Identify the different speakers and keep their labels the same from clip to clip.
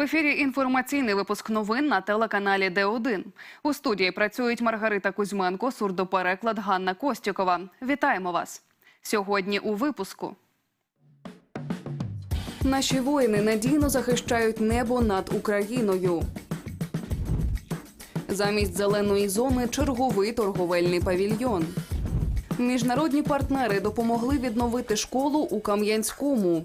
Speaker 1: В ефірі інформаційний випуск новин на телеканалі Д1. У студії працюють Маргарита Кузьменко, сурдопереклад Ганна Костюкова. Вітаємо вас сьогодні. У випуску наші воїни надійно захищають небо над Україною. Замість зеленої зони черговий торговельний павільйон. Міжнародні партнери допомогли відновити школу у Кам'янському.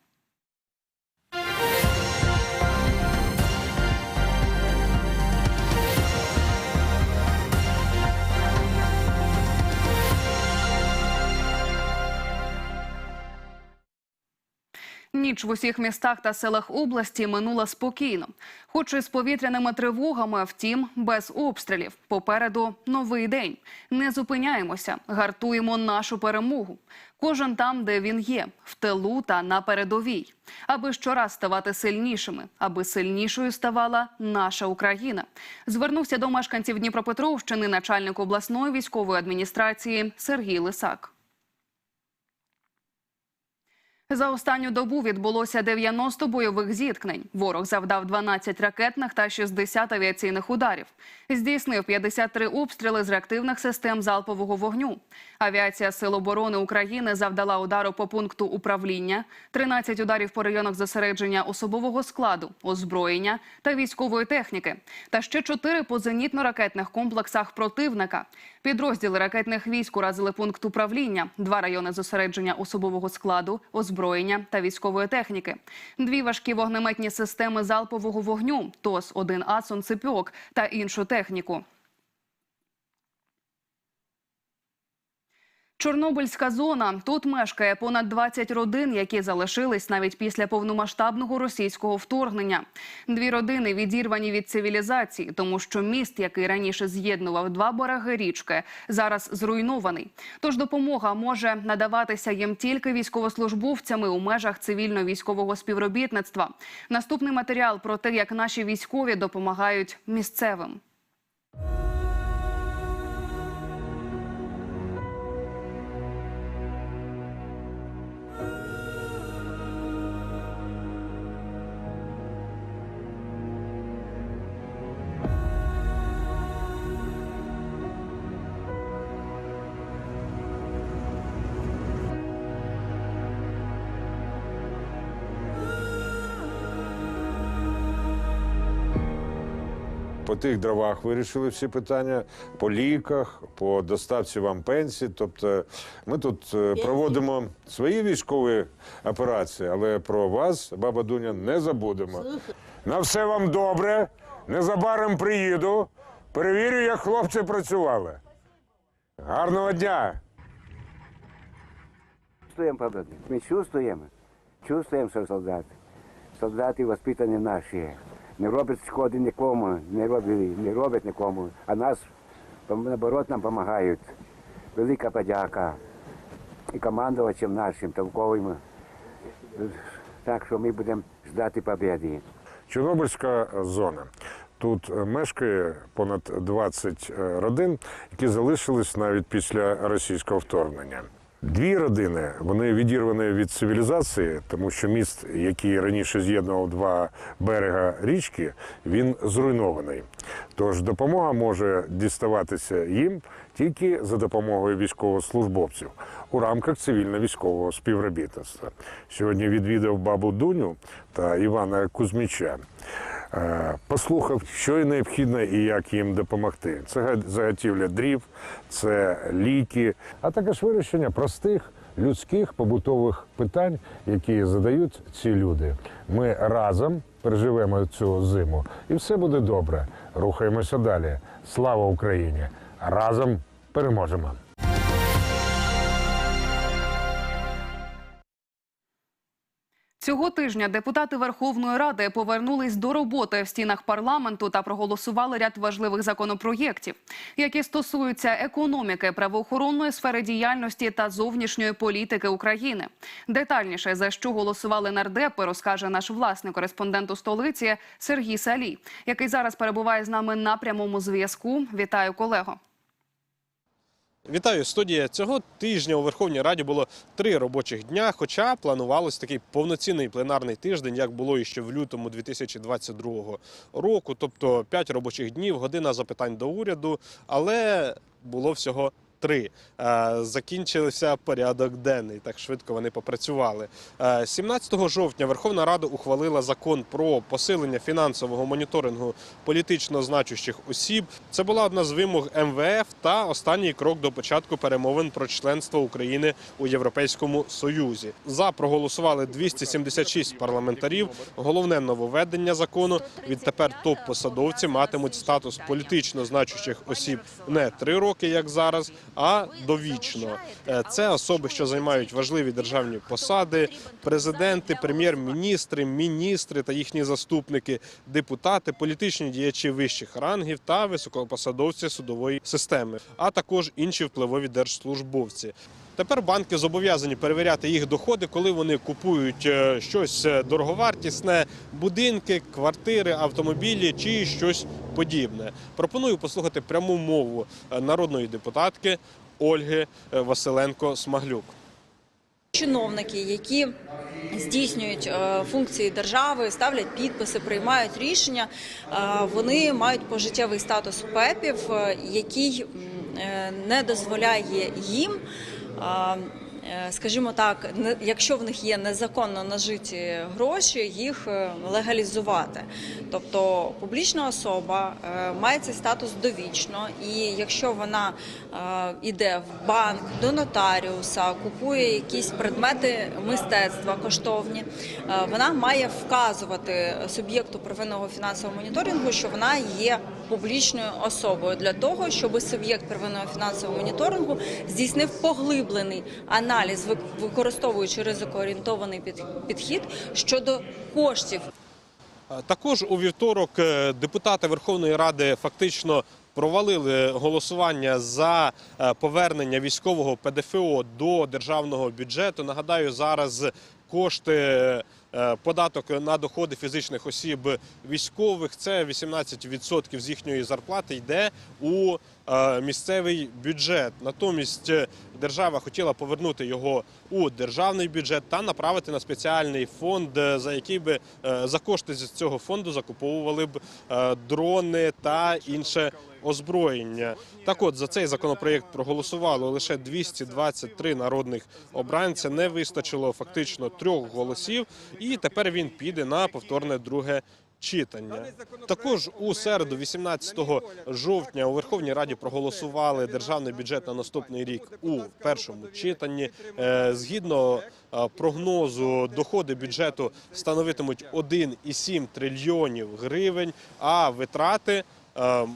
Speaker 1: Ніч в усіх містах та селах області минула спокійно, хоч і з повітряними тривогами, втім, без обстрілів. Попереду новий день. Не зупиняємося, гартуємо нашу перемогу. Кожен там, де він є, в тилу та на передовій, аби щораз ставати сильнішими, аби сильнішою ставала наша Україна. Звернувся до мешканців Дніпропетровщини начальник обласної військової адміністрації Сергій Лисак. За останню добу відбулося 90 бойових зіткнень. Ворог завдав 12 ракетних та 60 авіаційних ударів. Здійснив 53 обстріли з реактивних систем залпового вогню. Авіація Сил оборони України завдала удару по пункту управління, 13 ударів по районах зосередження особового складу, озброєння та військової техніки, та ще 4 по зенітно-ракетних комплексах противника. Підрозділи ракетних військ уразили пункт управління, два райони зосередження особового складу, озброєння та військової техніки, дві важкі вогнеметні системи залпового вогню, ТОС 1 А «Сонцепьок» та іншу техніку. Чорнобильська зона. Тут мешкає понад 20 родин, які залишились навіть після повномасштабного російського вторгнення. Дві родини відірвані від цивілізації, тому що міст, який раніше з'єднував два береги річки, зараз зруйнований. Тож допомога може надаватися їм тільки військовослужбовцями у межах цивільно-військового співробітництва. Наступний матеріал про те, як наші військові допомагають місцевим.
Speaker 2: Тих дровах вирішили всі питання, по ліках, по доставці вам пенсій. Тобто ми тут е, проводимо свої військові операції, але про вас, баба Дуня, не забудемо. На все вам добре. Незабаром приїду. Перевірю, як хлопці працювали. Гарного дня!
Speaker 3: Чувствуємо победу. Ми чувствуємо. Чувствуємо, що солдати. Солдати воспитані наші. Не роблять шкоди нікому, не роблять, не роблять нікому, а нас наоборот нам допомагають. Велика подяка і командувачам нашим, толковим. Так що ми будемо ждати побіди.
Speaker 2: Чорнобильська зона. Тут е, мешкає понад 20 е, родин, які залишились навіть після російського вторгнення. Дві родини вони відірвані від цивілізації, тому що міст, який раніше з'єднував два берега річки, він зруйнований. Тож допомога може діставатися їм тільки за допомогою військовослужбовців у рамках цивільно-військового співробітництва. Сьогодні відвідав бабу Дуню та Івана Кузьміча. Е, Послухав, що і необхідно і як їм допомогти. Це заготівля дрів, це ліки, а також вирішення простих людських побутових питань, які задають ці люди. Ми разом переживемо цю зиму, і все буде добре. Рухаємося далі. Слава Україні! Разом переможемо!
Speaker 1: Цього тижня депутати Верховної Ради повернулись до роботи в стінах парламенту та проголосували ряд важливих законопроєктів, які стосуються економіки, правоохоронної сфери діяльності та зовнішньої політики України. Детальніше за що голосували нардепи, розкаже наш власний кореспондент у столиці Сергій Салій, який зараз перебуває з нами на прямому зв'язку. Вітаю колего.
Speaker 4: Вітаю, студія. Цього тижня у Верховній Раді було три робочих дня, хоча планувалось такий повноцінний пленарний тиждень, як було іще в лютому 2022 року. Тобто п'ять робочих днів, година запитань до уряду, але було всього три. Е, Закінчився порядок денний. Так швидко вони попрацювали. Е, 17 жовтня Верховна Рада ухвалила закон про посилення фінансового моніторингу політично значущих осіб. Це була одна з вимог МВФ та останній крок до початку перемовин про членство України у Європейському Союзі. За проголосували 276 парламентарів. Головне нововведення закону відтепер топ-посадовці матимуть статус політично значущих осіб не три роки, як зараз, а довічно. Е, Це особи, що займають важливі державні посади, президенти, прем'єр-міністри, міністри та їхні заступники, депутати, політичні діячі вищих рангів та високопосадовці судової системи, а також інші впливові держслужбовці. Тепер банки зобов'язані перевіряти їх доходи, коли вони купують е, щось е, дороговартісне, будинки, квартири, автомобілі чи щось подібне. Пропоную послухати пряму мову е, народної депутатки Ольги е, Василенко Смаглюк.
Speaker 5: Чиновники, які здійснюють функції держави, ставлять підписи, приймають рішення, вони мають пожиттєвий статус ПЕПів, який не дозволяє їм. Е, Скажімо так, якщо в них є незаконно нажиті гроші, їх е, легалізувати. Тобто публічна особа е, має цей статус довічно, і якщо вона е, іде в банк до нотаріуса, купує якісь предмети мистецтва коштовні, вона має вказувати суб'єкту первинного фінансового моніторингу, що вона є публічною особою для того, щоб суб'єкт первинного фінансового моніторингу здійснив поглиблений аналіз, використовуючи ризикоорієнтований під- підхід щодо коштів
Speaker 4: Також у вівторок е, депутати Верховної Ради фактично провалили голосування за е, повернення військового ПДФО до державного бюджету. Нагадаю, зараз кошти. Е, Податок на доходи фізичних осіб військових це 18% з їхньої зарплати йде у е, місцевий бюджет. Натомість е, держава хотіла повернути його у державний бюджет та направити на спеціальний фонд, е, за який би е, за кошти з цього фонду закуповували б е, дрони та інше озброєння. Так от за цей законопроєкт проголосувало лише 223 народних обранця. Не вистачило фактично трьох голосів, і тепер він піде на повторне друге. Читання. Також у середу, 18 жовтня, у Верховній Раді проголосували державний бюджет на наступний рік у першому читанні. Е, Згідно е, прогнозу, доходи бюджету становитимуть 1,7 трильйонів гривень, а витрати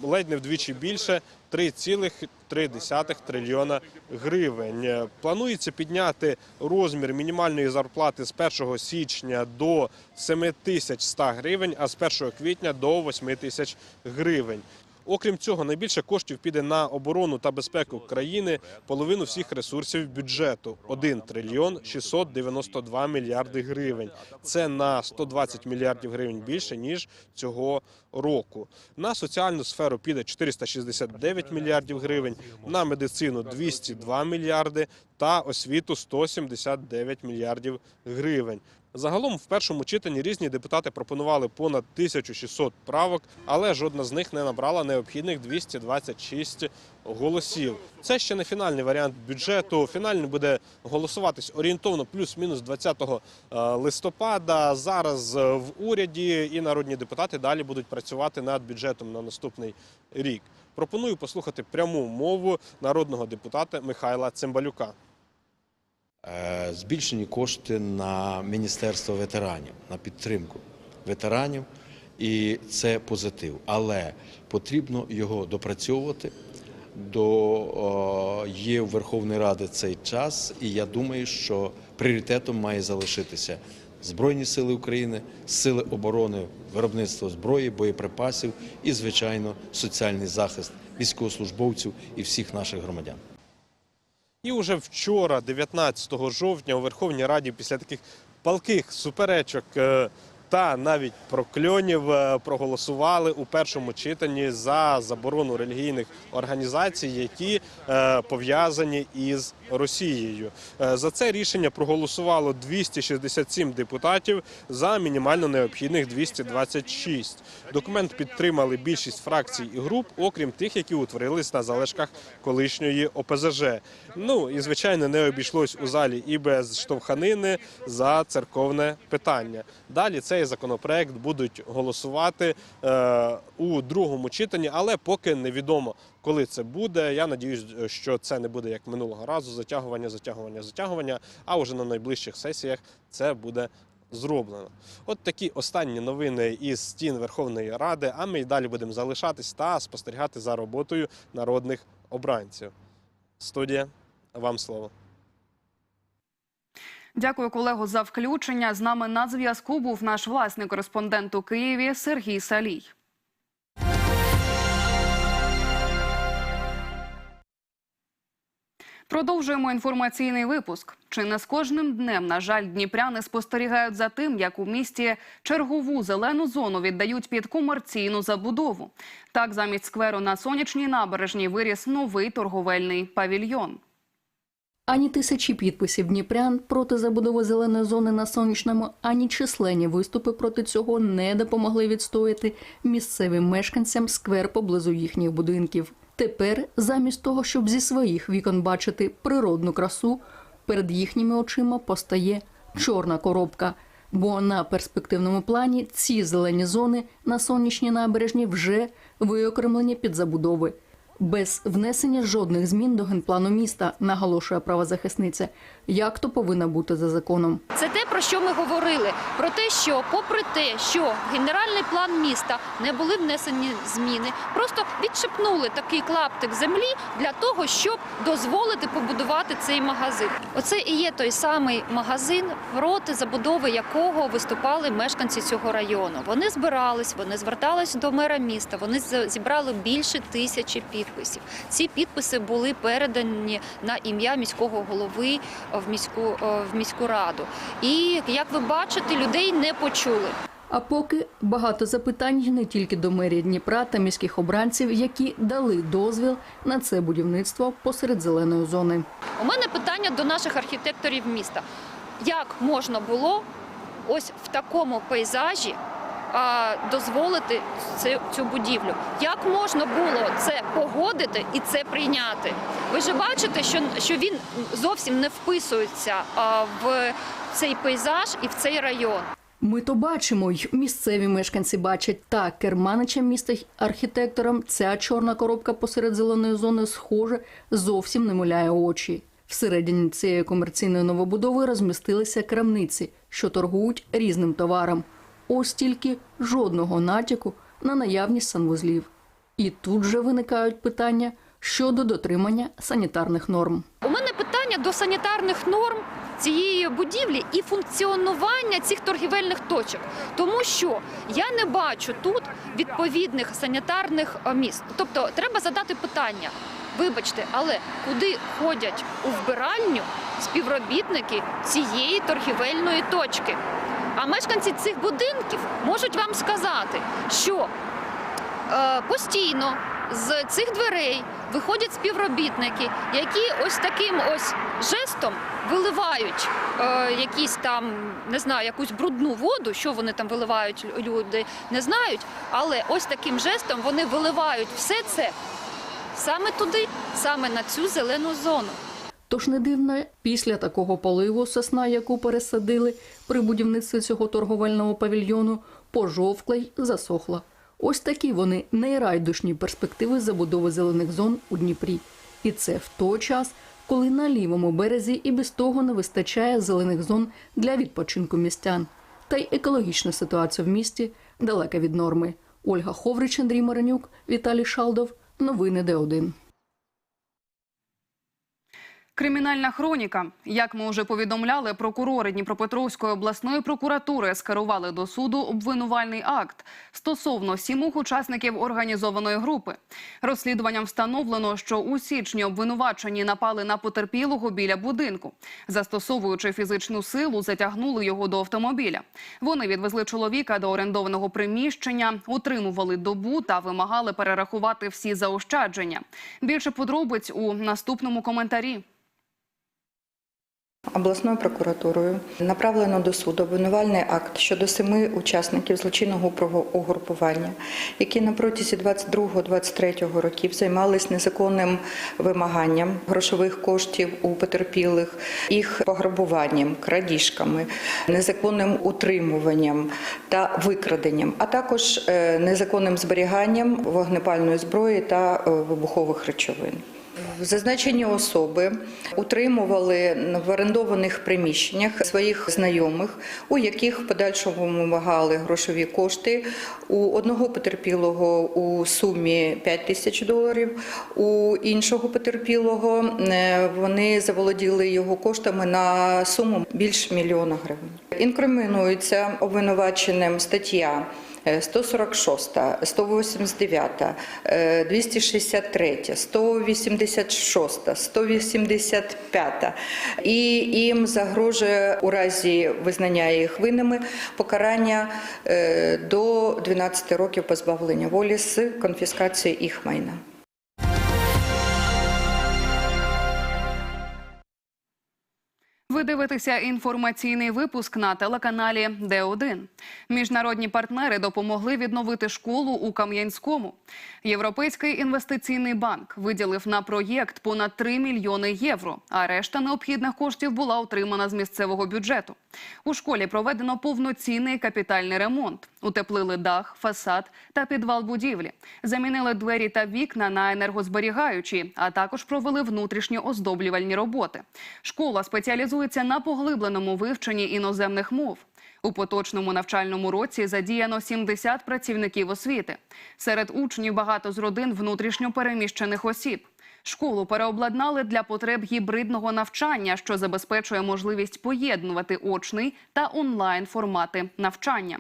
Speaker 4: ледь не вдвічі більше 3,3 трильйона гривень. Е, Планується підняти розмір мінімальної зарплати з 1 січня до 7100 гривень, а з 1 квітня до 8 тисяч гривень. Окрім цього, найбільше коштів піде на оборону та безпеку країни, половину всіх ресурсів бюджету 1 трильйон 692 мільярди гривень. Це на 120 мільярдів гривень більше ніж цього року. На соціальну сферу піде 469 мільярдів гривень, на медицину 202 мільярди та освіту 179 мільярдів гривень. Загалом в першому читанні різні депутати пропонували понад 1600 правок, але жодна з них не набрала необхідних 226 голосів. Це ще не фінальний варіант бюджету. Фінальний буде голосуватись орієнтовно плюс-мінус 20 е, листопада. Зараз е, в уряді і народні депутати далі будуть працювати над бюджетом на наступний рік. Пропоную послухати пряму мову народного депутата Михайла Цимбалюка.
Speaker 6: Е, збільшені кошти на Міністерство ветеранів, на підтримку ветеранів, і це позитив. Але потрібно його допрацьовувати. До є у Верховної Ради цей час, і я думаю, що пріоритетом має залишитися Збройні Сили України, сили оборони, виробництво зброї, боєприпасів і, звичайно, соціальний захист військовослужбовців і всіх наших громадян.
Speaker 4: І уже вчора, 19 жовтня, у Верховній Раді, після таких палких суперечок е, та навіть прокльонів е, проголосували у першому читанні за заборону релігійних організацій, які е, пов'язані із Росією. Е, За це рішення проголосувало 267 депутатів за мінімально необхідних 226. Документ підтримали більшість фракцій і груп, окрім тих, які утворились на залишках колишньої ОПЗЖ. Ну і звичайно не обійшлось у залі і без штовханини за церковне питання. Далі цей законопроект будуть голосувати е, у другому читанні, але поки невідомо, коли це буде. Я надіюсь, що це не буде як минулого разу затягування, затягування, затягування. А вже на найближчих сесіях це буде зроблено. От такі останні новини із стін Верховної Ради. А ми й далі будемо залишатись та спостерігати за роботою народних обранців. Студія, вам слово.
Speaker 1: Дякую, колего, за включення. З нами на зв'язку був наш власний кореспондент у Києві Сергій Салій. Продовжуємо інформаційний випуск. Чи не з кожним днем, на жаль, дніпряни спостерігають за тим, як у місті чергову зелену зону віддають під комерційну забудову. Так, замість скверу на сонячній набережній виріс новий торговельний павільйон.
Speaker 7: Ані тисячі підписів дніпрян проти забудови зеленої зони на сонячному, ані численні виступи проти цього не допомогли відстояти місцевим мешканцям сквер поблизу їхніх будинків. Тепер, замість того, щоб зі своїх вікон бачити природну красу, перед їхніми очима постає чорна коробка. Бо на перспективному плані ці зелені зони на сонячній набережні вже виокремлені під забудови без внесення жодних змін до генплану міста, наголошує правозахисниця. Як то повинна бути за законом?
Speaker 8: Це те, про що ми говорили. Про те, що, попри те, що в генеральний план міста не були внесені зміни, просто відшипнули такий клаптик землі для того, щоб дозволити побудувати цей магазин. Оце і є той самий магазин, проти забудови якого виступали мешканці цього району. Вони збирались, вони звертались до мера міста. Вони зібрали більше тисячі підписів. Ці підписи були передані на ім'я міського голови в міську е, в міську раду. І як ви бачите, людей не почули.
Speaker 7: А поки багато запитань не тільки до мерії Дніпра та міських обранців, які дали дозвіл на це будівництво посеред зеленої зони.
Speaker 8: У мене питання до наших архітекторів міста: як можна було ось в такому пейзажі дозволити цю, будівлю? Як можна було це погодити і це прийняти? Ви ж бачите, що, що він зовсім не вписується в цей пейзаж і в цей район.
Speaker 7: Ми то бачимо, й місцеві мешканці бачать та керманичам міста архітекторам ця чорна коробка посеред зеленої зони, схоже, зовсім не муляє очі. Всередині цієї комерційної новобудови розмістилися крамниці, що торгують різним товаром. Ось тільки жодного натяку на наявність санвузлів. І тут же виникають питання щодо дотримання санітарних норм.
Speaker 8: У мене питання до санітарних норм цієї будівлі і функціонування цих торгівельних точок, тому що я не бачу тут відповідних санітарних е, міст. Тобто треба задати питання. Вибачте, але куди ходять у вбиральню співробітники цієї торгівельної точки? А мешканці цих будинків можуть вам сказати, що е, постійно з цих дверей виходять співробітники, які ось таким ось жестом виливають е, якісь там, не знаю, якусь брудну воду, що вони там виливають люди, не знають. Але ось таким жестом вони виливають все це саме туди, саме на цю зелену зону.
Speaker 7: Тож не дивно, після такого поливу сосна, яку пересадили при будівництві цього торговельного павільйону, пожовкла й засохла. Ось такі вони найрайдушні перспективи забудови зелених зон у Дніпрі. І це в той час, коли на лівому березі і без того не вистачає зелених зон для відпочинку містян. Та й екологічна ситуація в місті далека від норми. Ольга Ховрич, Андрій Маранюк, Віталій Шалдов. Новини Д1.
Speaker 1: Кримінальна хроніка. Як ми вже повідомляли, прокурори Дніпропетровської обласної прокуратури скерували до суду обвинувальний акт стосовно сімох учасників організованої групи. Розслідуванням встановлено, що у січні обвинувачені напали на потерпілого біля будинку. Застосовуючи фізичну силу, затягнули його до автомобіля. Вони відвезли чоловіка до орендованого приміщення, утримували добу та вимагали перерахувати всі заощадження. Більше подробиць у наступному коментарі.
Speaker 9: Обласною прокуратурою направлено до суду обвинувальний акт щодо семи учасників злочинного угру- угрупування, які на протязі 22-23 років займались незаконним вимаганням грошових коштів у потерпілих, їх пограбуванням, крадіжками, незаконним утримуванням та викраденням, а також е, незаконним зберіганням вогнепальної зброї та е, вибухових речовин. Зазначені особи утримували в орендованих приміщеннях своїх знайомих, у яких в подальшому вимагали грошові кошти. У одного потерпілого у сумі 5 тисяч доларів, у іншого потерпілого е, вони заволоділи його коштами на суму більш мільйона гривень. Інкримінується обвинуваченим стаття. 146, 189, е, 263, 186, 185. І їм загрожує у разі визнання їх винними покарання е, до 12 років позбавлення волі з конфіскацією їх майна.
Speaker 1: Дивитеся інформаційний випуск на телеканалі Д1. Міжнародні партнери допомогли відновити школу у Кам'янському. Європейський інвестиційний банк виділив на проєкт понад 3 мільйони євро, а решта необхідних коштів була отримана з місцевого бюджету. У школі проведено повноцінний капітальний ремонт. Утеплили дах, фасад та підвал будівлі. Замінили двері та вікна на енергозберігаючі, а також провели внутрішні оздоблювальні роботи. Школа спеціалізується на поглибленому вивченні іноземних мов. У поточному навчальному році задіяно 70 працівників освіти. Серед учнів багато з родин внутрішньо переміщених осіб. Школу переобладнали для потреб гібридного навчання, що забезпечує можливість поєднувати очний та онлайн формати навчання.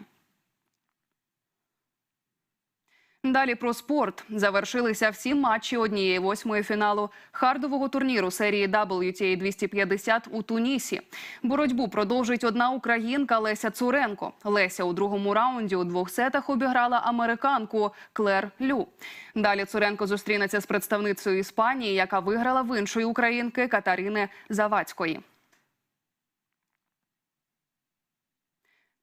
Speaker 1: Далі про спорт завершилися всі матчі однієї восьмої фіналу хардового турніру серії WTA 250 у Тунісі. Боротьбу продовжить одна українка Леся Цуренко. Леся у другому раунді у двох сетах обіграла американку Клер Лю. Далі Цуренко зустрінеться з представницею Іспанії, яка виграла в іншої українки Катарини Завадської.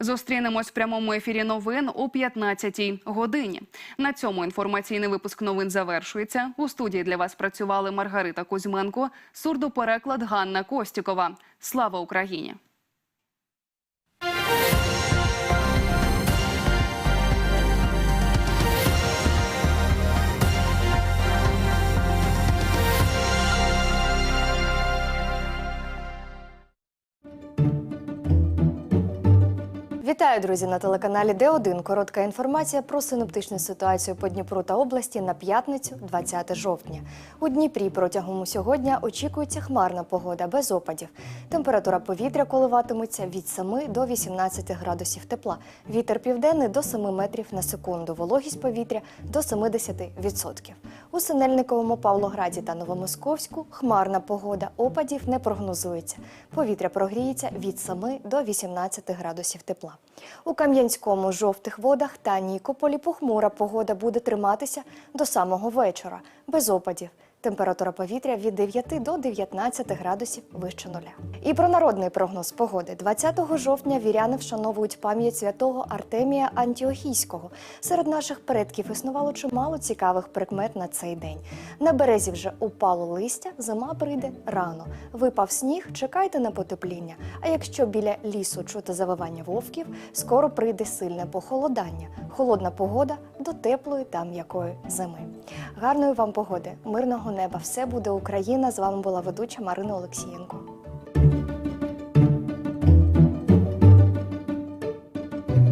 Speaker 1: Зустрінемось в прямому ефірі новин о 15-й годині. На цьому інформаційний випуск новин завершується. У студії для вас працювали Маргарита Кузьменко, сурдопереклад Ганна Костікова. Слава Україні!
Speaker 10: Вітаю, друзі, на телеканалі Д1. Коротка інформація про синоптичну ситуацію по Дніпру та області на п'ятницю, 20 жовтня. У Дніпрі протягом усього дня очікується хмарна погода без опадів. Температура повітря коливатиметься від 7 до 18 градусів тепла. Вітер південний до 7 метрів на секунду. Вологість повітря до 70%. У Синельниковому, Павлограді та Новомосковську хмарна погода. Опадів не прогнозується. Повітря прогріється від 7 до 18 градусів У Кам'янському, жовтих водах та Нікополі похмура погода буде триматися до самого вечора, без опадів. Температура повітря від 9 до 19 градусів вище нуля. І про народний прогноз погоди 20 жовтня віряни вшановують пам'ять святого Артемія Антіохійського. Серед наших предків існувало чимало цікавих прикмет на цей день. На березі вже упало листя, зима прийде рано. Випав сніг, чекайте на потепління. А якщо біля лісу чути завивання вовків, скоро прийде сильне похолодання. Холодна погода до теплої та м'якої зими. Гарної вам погоди, мирного неба! Все буде Україна. З вами була ведуча Марина Олексієнко.